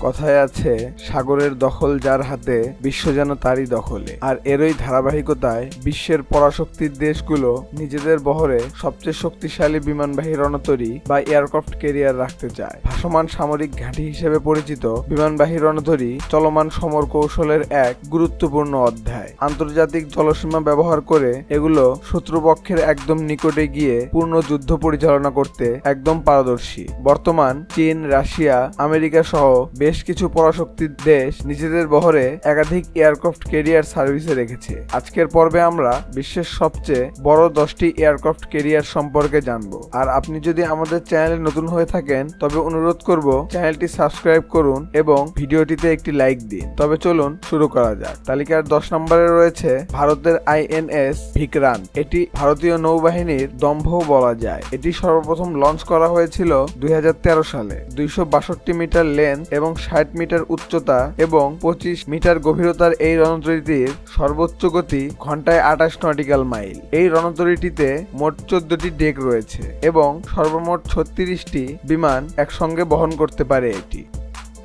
কথায় আছে, সাগরের দখল যার হাতে, বিশ্ব যেন তারই দখলে। আর এরই ধারাবাহিকতায়, বিশ্বের পরাশক্তির দেশগুলো নিজেদের বহরে সবচেয়ে শক্তিশালী বিমানবাহী রণতরী বা এয়ারক্রাফট ক্যারিয়ার রাখতে চায়। ভাসমান সামরিক ঘাঁটি হিসেবে পরিচিত বিমানবাহী রণতরী চলমান সমর কৌশলের এক গুরুত্বপূর্ণ অধ্যায়। আন্তর্জাতিক জলসীমা ব্যবহার করে এগুলো শত্রুপক্ষের একদম নিকটে গিয়ে পূর্ণ যুদ্ধ পরিচালনা করতে একদম পারদর্শী। বর্তমান চীন, রাশিয়া, আমেরিকা সহ বেশ কিছু পরাশক্তির দেশ নিজেদের বহরে একাধিক এয়ারক্রাফট কেরিয়ার সার্ভিসে রেখেছে। আজকের পর্বে আমরা বিশ্বের সবচেয়ে বড় দশটি এয়ারক্রাফট কেরিয়ার সম্পর্কে জানব। আর আপনি যদি আমাদের চ্যানেলে নতুন হয়ে থাকেন, তবে অনুরোধ করব চ্যানেলটি সাবস্ক্রাইব করুন এবং ভিডিওটিতে একটি লাইক দিন। তবে চলুন শুরু করা যাক। তালিকার দশ নম্বরে রয়েছে ভারতের আইএনএস ভিকরান। এটি ভারতীয় নৌবাহিনীর দম্ভ বলা যায়। এটি সর্বপ্রথম লঞ্চ করা হয়েছিল দুই হাজার তেরো সালে। দুইশো বাষট্টি মিটার লেন্থ এবং ষাট মিটার উচ্চতা এবং পঁচিশ মিটার গভীরতার এই রণতরীটির সর্বোচ্চ গতি ঘন্টায় আঠাশ নটিক্যাল মাইল। এই রণতরীটিতে মোট চোদ্দটি ডেক রয়েছে এবং সর্বমোট ছত্রিশটি বিমান একসঙ্গে বহন করতে পারে এটি।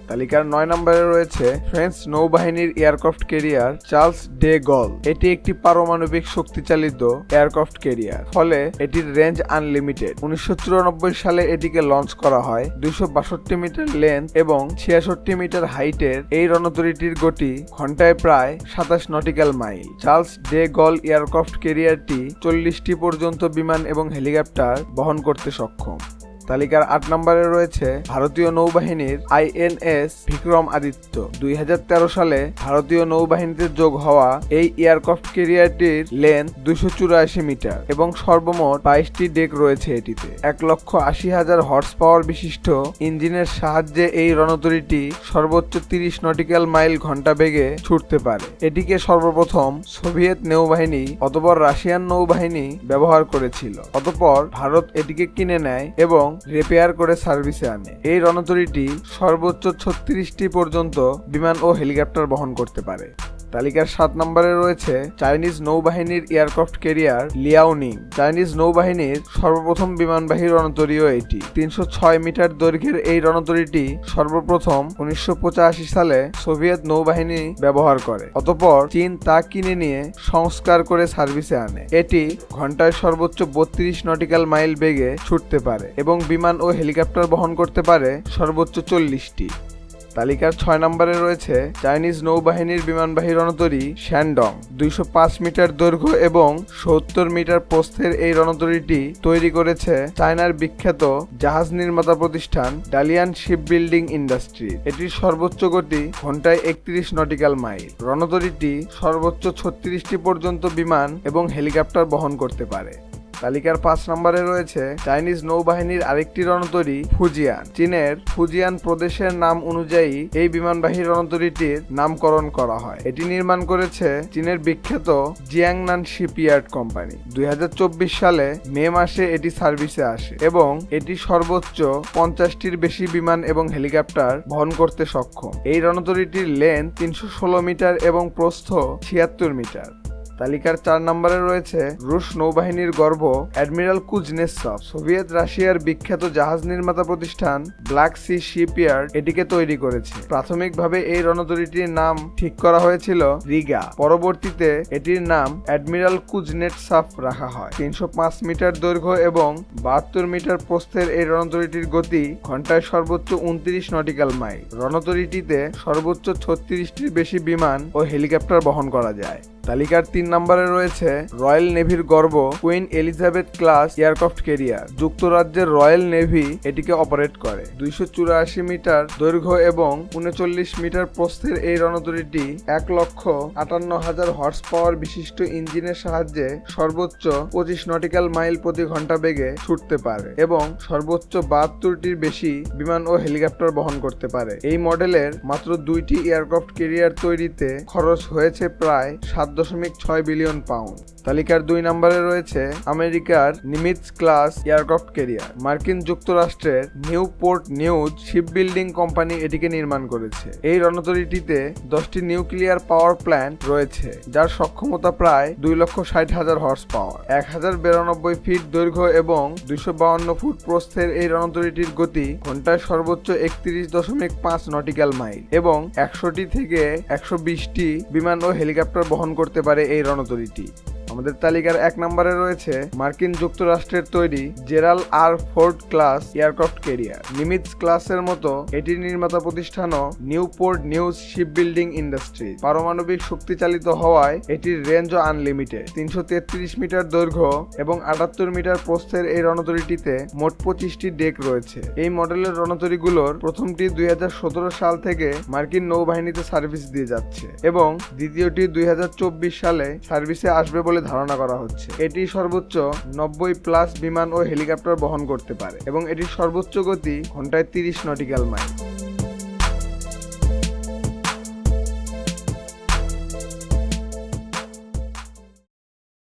তালিকার নয় নম্বরে রয়েছে ফ্রেঞ্চ নৌবাহিনীর aircraft carrier Charles de Gaulle. এটি একটি পারমাণবিক শক্তিচালিত এয়ারক্রাফট ক্যারিয়ার ফলে এটির রেঞ্জ আনলিমিটেড। উনিশশো সালে এটিকে লঞ্চ করা হয় দুইশো বাষট্টি মিটার লেন্থ এবং ছিয়াষট্টি মিটার হাইটের। এই রণতরীটির গতি ঘন্টায় প্রায় সাতাশ nautical mile. Charles de Gaulle aircraft ক্যারিয়ারটি চল্লিশটি পর্যন্ত বিমান এবং হেলিকপ্টার বহন করতে সক্ষম। তালিকার আট নম্বরে রয়েছে ভারতীয় নৌবাহিনীর আইএনএস বিক্রম আদিত্য। দুই হাজার তেরো সালে ভারতীয় নৌবাহিনীতে যোগ হওয়া এই এয়ারক্রাফট ক্যারিয়ারটির লেন্থ দুশো চুরাশি মিটার এবং সর্বমোট বাইশটি ডেক রয়েছে এটিতে। এক লক্ষ আশি হাজার হর্স পাওয়ার বিশিষ্ট ইঞ্জিনের সাহায্যে এই রণতরীটি সর্বোচ্চ তিরিশ নটিক্যাল মাইল ঘণ্টা বেগে ছুটতে পারে। এটিকে সর্বপ্রথম সোভিয়েত নৌবাহিনী অতপর রাশিয়ান নৌবাহিনী ব্যবহার করেছিল। অতপর ভারত এটিকে কিনে নেয় এবং রিপেয়ার করে সার্ভিসে আনে। এই রণতরীটি সর্বোচ্চ ছত্রিশটি পর্যন্ত বিমান ও হেলিকপ্টার বহন করতে পারে। তালিকার সাত নম্বরে রয়েছে চাইনিজ নৌবাহিনীর এয়ারক্রাফট ক্যারিয়ার লিয়াওনিং চাইনিজ নৌবাহিনীর সর্বপ্রথম বিমানবাহী রণতরীও এটি। তিনশো ছয় মিটার দৈর্ঘ্যের এই রণতরীটি সর্বপ্রথম উনিশশো পঁচাশি সালে সোভিয়েত নৌবাহিনী ব্যবহার করে। অতপর চীন তা কিনে নিয়ে সংস্কার করে সার্ভিসে আনে। এটি ঘন্টায় সর্বোচ্চ বত্রিশ নটিক্যাল মাইল বেগে ছুটতে পারে এবং বিমান ও হেলিকপ্টার বহন করতে পারে সর্বোচ্চ চল্লিশটি। তালিকার ছয় নম্বরে রয়েছে চাইনিজ নৌবাহিনীর বিমানবাহী রণতরী শ্যানডং। দুইশো পাঁচ মিটার দৈর্ঘ্য এবং সত্তর মিটার প্রস্থের এই রণতরীটি তৈরি করেছে চায়নার বিখ্যাত জাহাজ নির্মাতা প্রতিষ্ঠান ডালিয়ান শিপ বিল্ডিং ইন্ডাস্ট্রি। এটির সর্বোচ্চ গতি ঘন্টায় একত্রিশ নটিক্যাল মাইল। রণতরীটি সর্বোচ্চ ছত্রিশটি পর্যন্ত বিমান এবং হেলিকপ্টার বহন করতে পারে। তালিকার পাঁচ নম্বরে রয়েছে চাইনিজ নৌবাহিনীর আরেকটি রণতরী ফুজিয়ান। চীনের ফুজিয়ান প্রদেশের নাম অনুযায়ী এই বিমানবাহী রণতরীটির নামকরণ করা হয়। এটি নির্মাণ করেছে চীনের বিখ্যাত জিয়াংনান শিপইয়ার্ড কোম্পানি। দুই হাজার চব্বিশ সালে মে মাসে এটি সার্ভিসে আসে এবং এটি সর্বোচ্চ পঞ্চাশটির বেশি বিমান এবং হেলিকপ্টার বহন করতে সক্ষম। এই রণতরীটির লেন্থ তিনশো মিটার এবং প্রস্থ ছিয়াত্তর মিটার। তালিকার চার নম্বরে রয়েছে রুশ নৌবাহিনীর গর্ভ, অ্যাডমিরাল কুজনেসভ সোভিয়েত রাশিয়ার বিখ্যাত জাহাজ নির্মাতা প্রতিষ্ঠান ব্ল্যাক সি শিপইয়ার্ড এটিকে তৈরি করেছে। প্রাথমিকভাবে এই রণতরীটির নাম ঠিক করা হয়েছিল রিগা। পরবর্তীতে এটির নাম অ্যাডমিরাল কুজনেটসাফ রাখা হয়। তিনশো পাঁচ মিটার দৈর্ঘ্য এবং বাহাত্তর মিটার প্রস্থের এই রণতরীটির গতি ঘন্টায় সর্বোচ্চ উনত্রিশ নটিক্যাল মাইল। রণতরীটিতে সর্বোচ্চ ছত্রিশটির বেশি বিমান ও হেলিকপ্টার বহন করা যায়। তালিকার তিন নম্বরে রয়েছে রয়্যাল নেভির গর্ব, Queen Elizabeth class, aircraft carrier. যুক্তরাজ্যের রয়্যাল নেভি এটিকে অপারেট করে। দুইশো চুরাশি মিটার দৈর্ঘ্য এবং উনচল্লিশ মিটার প্রস্থের এই রণতরীটি এক লক্ষ আটান্ন হাজার হর্স পাওয়ার বিশিষ্ট ইঞ্জিনের সাহায্যে সর্বোচ্চ পঁচিশ নটিক্যাল মাইল প্রতি ঘণ্টা বেগে ছুটতে পারে এবং সর্বোচ্চ বাহাত্তরটির বেশি বিমান ও হেলিকপ্টার বহন করতে পারে। এই মডেলের মাত্র দুইটি এয়ারক্রাফট কেরিয়ার তৈরিতে খরচ হয়েছে প্রায় সাত দশমিক ছয় বিলিয়ন পাউন্ড। তালিকার দুই নম্বরে রয়েছে আমেরিকার নিমিটস ক্লাস এয়ারক্রাফট ক্যারিয়ার। মার্কিন যুক্তরাষ্ট্রের Newport news shipbuilding company এটিকে নির্মাণ করেছে। এই রণতরীটিতে দশটি নিউক্লিয়ার পাওয়ার প্ল্যান্ট রয়েছে, যার সক্ষমতা প্রায় দুই লক্ষ ষাট হাজার হর্স পাওয়ার এক হাজার বিরানব্বই ফিট দৈর্ঘ্য এবং দুইশো বাউন্ন ফুট প্রস্থের এই রণতরীটির গতি ঘন্টায় সর্বোচ্চ একত্রিশ দশমিক পাঁচ নটিক্যাল মাইল এবং একশোটি থেকে একশো বিশটি বিমান ও হেলিকপ্টার বহন করতে পারে এই রণতরীটি। আমাদের তালিকার এক নম্বরে রয়েছে মার্কিন যুক্তরাষ্ট্রের তৈরি Gerald R Ford class aircraft carrier. Nimitz ক্লাসের মতো এটির নির্মাতা প্রতিষ্ঠানও Newport News shipbuilding industry. পারমাণবিক শক্তি চালিত হওয়ায় এটির রেঞ্জও আনলিমিটেড। তিনশো তেত্রিশ মিটার দৈর্ঘ্য এবং আটাত্তর মিটার প্রস্থের এই রণতরীটিতে মোট পঁচিশটি ডেক রয়েছে। এই মডেলের রণতরীগুলোর প্রথমটি দুই হাজার সতেরো সাল থেকে মার্কিন নৌবাহিনীতে সার্ভিস দিয়ে যাচ্ছে এবং দ্বিতীয়টি দুই হাজার চব্বিশ সালে সার্ভিসে আসবে বলে ধারণা করা হচ্ছে। এটি সর্বোচ্চ নব্বই প্লাস বিমান ও হেলিকপ্টার বহন করতে পারে এবং এটির সর্বোচ্চ গতি ঘন্টায় তিরিশ নটিক্যাল মাইল।